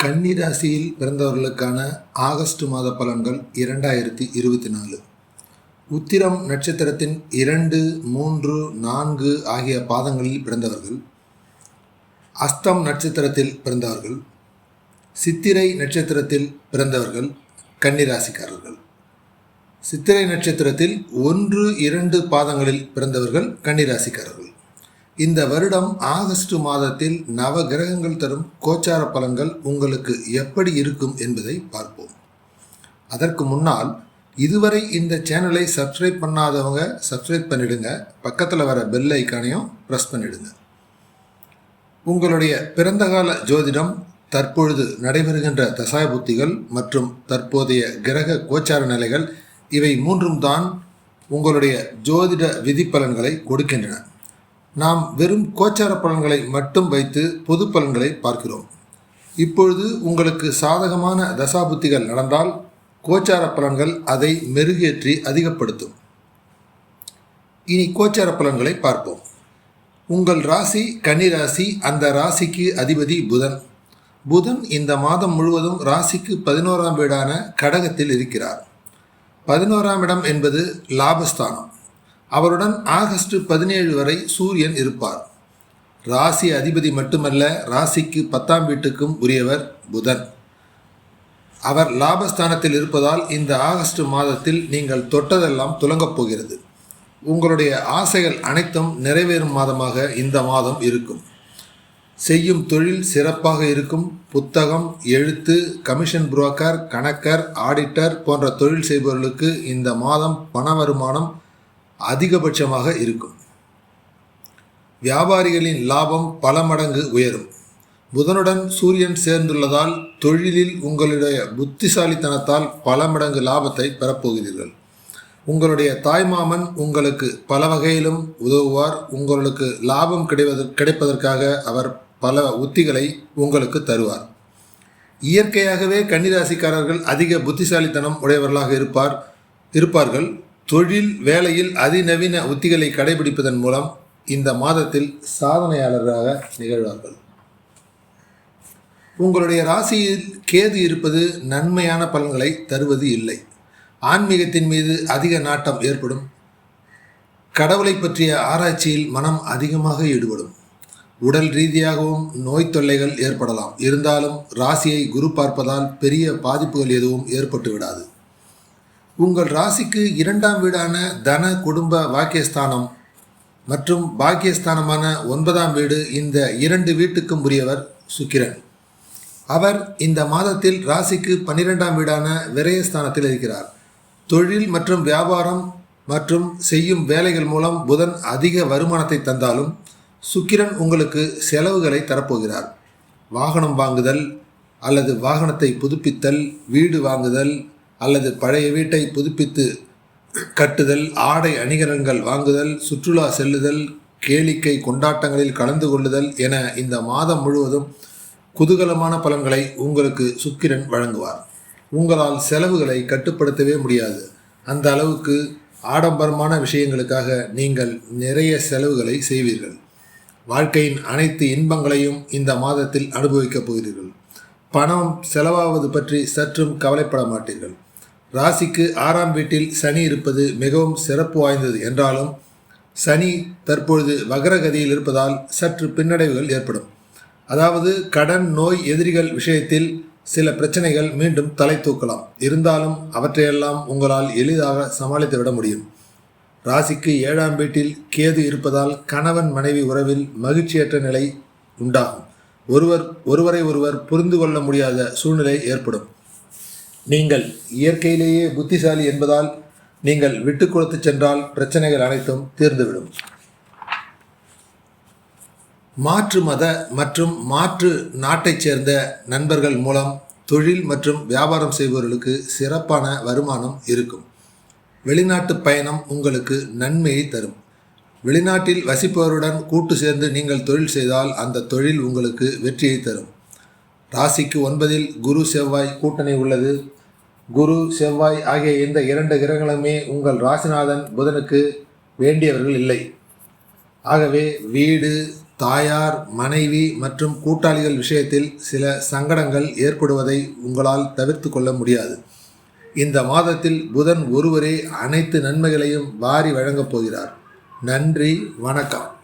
கன்னி ராசியில் பிறந்தவர்களுக்கான ஆகஸ்ட் மாத பலன்கள் இரண்டாயிரத்தி இருபத்தி நாலு. உத்திரம் நட்சத்திரத்தின் இரண்டு மூன்று நான்கு ஆகிய பாதங்களில் பிறந்தவர்கள். அஸ்தம் நட்சத்திரத்தில் பிறந்தவர்கள். சித்திரை நட்சத்திரத்தில் பிறந்தவர்கள் கன்னிராசிக்காரர்கள். சித்திரை நட்சத்திரத்தில் ஒன்று இரண்டு பாதங்களில் பிறந்தவர்கள் கன்னிராசிக்காரர்கள். இந்த வருடம் ஆகஸ்ட் மாதத்தில் நவ கிரகங்கள் தரும் கோச்சார பலன்கள் உங்களுக்கு எப்படி இருக்கும் என்பதை பார்ப்போம். அதற்கு முன்னால் இதுவரை இந்த சேனலை சப்ஸ்கிரைப் பண்ணாதவங்க சப்ஸ்கிரைப் பண்ணிடுங்க. பக்கத்தில் வர பெல் ஐக்கானையும் ப்ரெஸ் பண்ணிடுங்க. உங்களுடைய பிறந்தகால ஜோதிடம் தற்பொழுது நடைபெறுகின்ற தசாய புத்திகள் மற்றும் தற்போதைய கிரக கோச்சார நிலைகள் இவை மூன்றும் தான் உங்களுடைய ஜோதிட விதிப்பலன்களை கொடுக்கின்றன. நாம் வெறும் கோச்சார பலன்களை மட்டும் வைத்து பொது பலன்களை பார்க்கிறோம். இப்பொழுது உங்களுக்கு சாதகமான தசாபுத்திகள் நடந்தால் கோச்சார பலன்கள் அதை மெருகேற்றி அதிகப்படுத்தும். இனி கோச்சார பலன்களை பார்ப்போம். உங்கள் ராசி கன்னிராசி அந்த ராசிக்கு அதிபதி புதன். புதன் இந்த மாதம் முழுவதும் ராசிக்கு பதினோராம் வீடான கடகத்தில் இருக்கிறார். பதினோராம் இடம் என்பது லாபஸ்தானம். அவருடன் ஆகஸ்ட் பதினேழு வரை சூரியன் இருப்பார். ராசி அதிபதி மட்டுமல்ல ராசிக்கு பத்தாம் வீட்டுக்கும் உரியவர் புதன். அவர் லாபஸ்தானத்தில் இருப்பதால் இந்த ஆகஸ்ட் மாதத்தில் நீங்கள் தொட்டதெல்லாம் துலங்கப் போகிறது. உங்களுடைய ஆசைகள் அனைத்தும் நிறைவேறும் மாதமாக இந்த மாதம் இருக்கும். செய்யும் தொழில் சிறப்பாக இருக்கும். புத்தகம் எழுத்து கமிஷன் புரோக்கர் கணக்கர் ஆடிட்டர் போன்ற தொழில் செய்பவர்களுக்கு இந்த மாதம் பண வருமானம் அதிகபட்சமாக இருக்கும். வியாபாரிகளின் லாபம் பல மடங்கு உயரும். புதனுடன் சூரியன் சேர்ந்துள்ளதால் தொழிலில் உங்களுடைய புத்திசாலித்தனத்தால் பல மடங்கு லாபத்தை பெறப்போகிறீர்கள். உங்களுடைய தாய்மாமன் உங்களுக்கு பல வகையிலும் உதவுவார். உங்களுக்கு லாபம் கிடைவது கிடைப்பதற்காக அவர் பல உத்திகளை உங்களுக்கு தருவார். இயற்கையாகவே கன்னிராசிக்காரர்கள் அதிக புத்திசாலித்தனம் உடையவர்களாக இருப்பார் இருப்பார்கள். தொழில் வேலையில் அதிநவீன உத்திகளை கடைபிடிப்பதன் மூலம் இந்த மாதத்தில் சாதனையாளராக நிகழ்வார்கள். உங்களுடைய ராசியில் கேது இருப்பது நன்மையான பலன்களை தருவது இல்லை. ஆன்மீகத்தின் மீது அதிக நாட்டம் ஏற்படும். கடவுளை பற்றிய ஆராய்ச்சியில் மனம் அதிகமாக ஈடுபடும். உடல் ரீதியாகவும் நோய் தொல்லைகள் ஏற்படலாம். இருந்தாலும் ராசியை குரு பார்ப்பதால் பெரிய பாதிப்புகள் எதுவும் ஏற்பட்டு விடாது உங்கள் ராசிக்கு இரண்டாம் வீடான தன குடும்ப வாக்கியஸ்தானம் மற்றும் பாக்கியஸ்தானமான ஒன்பதாம் வீடு இந்த இரண்டு வீட்டுக்கும் உரியவர் சுக்கிரன். அவர் இந்த மாதத்தில் ராசிக்கு பன்னிரெண்டாம் வீடான விரயஸ்தானத்தில் இருக்கிறார். தொழில் மற்றும் வியாபாரம் மற்றும் செய்யும் வேலைகள் மூலம் புதன் அதிக வருமானத்தை தந்தாலும் சுக்கிரன் உங்களுக்கு செலவுகளை தரப்போகிறார். வாகனம் வாங்குதல் அல்லது வாகனத்தை புதுப்பித்தல் வீடு வாங்குதல் அல்லது பழைய வீட்டை புதுப்பித்து கட்டுதல் ஆடை அணிகலன்கள் வாங்குதல் சுற்றுலா செல்லுதல் கேளிக்கை கொண்டாட்டங்களில் கலந்து கொள்ளுதல் என இந்த மாதம் முழுவதும் குதூகலமான பலன்களை உங்களுக்கு சுக்கிரன் வழங்குவார். உங்களால் செலவுகளை கட்டுப்படுத்தவே முடியாது. அந்த அளவுக்கு ஆடம்பரமான விஷயங்களுக்காக நீங்கள் நிறைய செலவுகளை செய்வீர்கள். வாழ்க்கையின் அனைத்து இன்பங்களையும் இந்த மாதத்தில் அனுபவிக்கப் போகிறீர்கள். பணம் செலவாவது பற்றி சற்றும் கவலைப்பட மாட்டீர்கள். ராசிக்கு ஆறாம் வீட்டில் சனி இருப்பது மிகவும் சிறப்பு வாய்ந்தது என்றாலும் சனி தற்பொழுது வகரகதியில் இருப்பதால் சற்று பின்னடைவுகள் ஏற்படும். அதாவது கடன் நோய் எதிரிகள் விஷயத்தில் சில பிரச்சனைகள் மீண்டும் தலை தூக்கலாம். இருந்தாலும் அவற்றையெல்லாம் உங்களால் எளிதாக சமாளித்து விட முடியும். ராசிக்கு ஏழாம் வீட்டில் கேது இருப்பதால் கணவன் மனைவி உறவில் மகிழ்ச்சியற்ற நிலை உண்டாகும். ஒருவர் ஒருவரை ஒருவர் புரிந்து கொள்ள முடியாத சூழ்நிலை ஏற்படும். நீங்கள் இயற்கையிலேயே புத்திசாலி என்பதால் நீங்கள் விட்டு கொடுத்து சென்றால் பிரச்சனைகள் அனைத்தும் தீர்ந்துவிடும். மாற்று மத மற்றும் மாற்று நாட்டைச் சேர்ந்த நண்பர்கள் மூலம் தொழில் மற்றும் வியாபாரம் செய்பவர்களுக்கு சிறப்பான வருமானம் இருக்கும். வெளிநாட்டு பயணம் உங்களுக்கு நன்மையை தரும். வெளிநாட்டில் வசிப்பவருடன் கூட்டு சேர்ந்து நீங்கள் தொழில் செய்தால் அந்த தொழில் உங்களுக்கு வெற்றியை தரும். ராசிக்கு ஒன்பதில் குரு செவ்வாய் கூட்டணி உள்ளது. குரு செவ்வாய் ஆகிய இந்த இரண்டு கிரகங்களுமே உங்கள் ராசிநாதன் புதனுக்கு வேண்டியவர்கள் இல்லை. ஆகவே வீடு தாயார் மனைவி மற்றும் கூட்டாளிகள் விஷயத்தில் சில சங்கடங்கள் ஏற்படுவதை உங்களால் தவிர்த்து கொள்ள முடியாது. இந்த மாதத்தில் புதன் ஒருவரே அனைத்து நன்மைகளையும் வாரி வழங்கப் போகிறார். நன்றி வணக்கம்.